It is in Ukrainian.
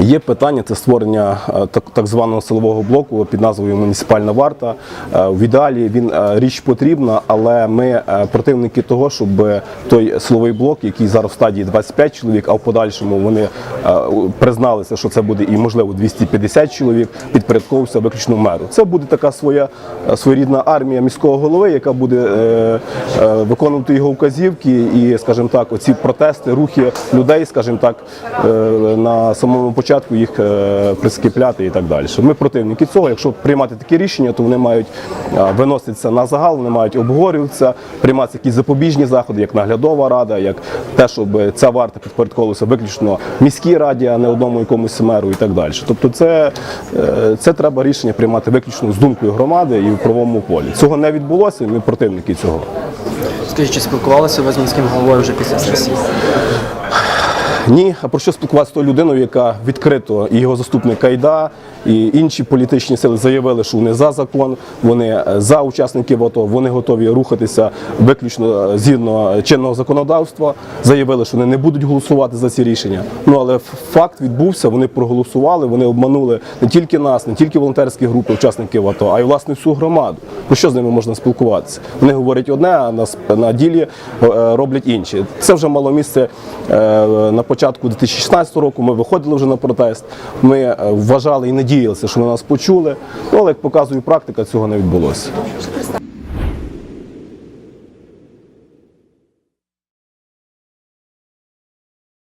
Є питання це створення е, так, званого силового блоку під назвою Муніципальна варта. Е, В ідеалі він е, річ потрібна, але ми противники того, щоб той силовий блок, який зараз в стадії 25 чоловік, а в подальшому вони призналися, що це буде і можливо 250 чоловік, підпорядковувався виключно меру. Це буде така своя своєрідна армія міського голови, яка буде виконувати його вказівки і, скажімо так, оці протести, рухи людей, скажімо так, на самому початку їх е, прискіпляти і так далі. Ми противники цього. Якщо приймати такі рішення, то вони мають е, виноситися на загал, вони мають обговорюватися, прийматися якісь запобіжні заходи, як наглядова рада, як те, щоб ця варта підпорядковувалася виключно міській раді, а не одному якомусь меру і так далі. Тобто, це, е, це треба рішення приймати виключно з думкою громади і в правовому полі. Цього не відбулося, ми противники цього. Скажіть, чи спілкувалися ви з міським головою вже після сесії? Ні, а про що спілкуватися з тою людиною, яка відкрито і його заступник Кайда, і інші політичні сили заявили, що вони за закон, вони е, за учасників АТО, вони готові рухатися виключно е, згідно чинного законодавства. Заявили, що вони не будуть голосувати за ці рішення. Ну але факт відбувся. Вони проголосували, вони обманули не тільки нас, не тільки волонтерські групи, учасників АТО, а й власне всю громаду. Про що з ними можна спілкуватися? Вони говорять одне, а на, на ділі е, роблять інше. Це вже мало місце е, на початку 2016 року. Ми виходили вже на протест. Ми е, вважали і надіялися, що на нас почули. Ну, але як показує практика, цього не відбулося.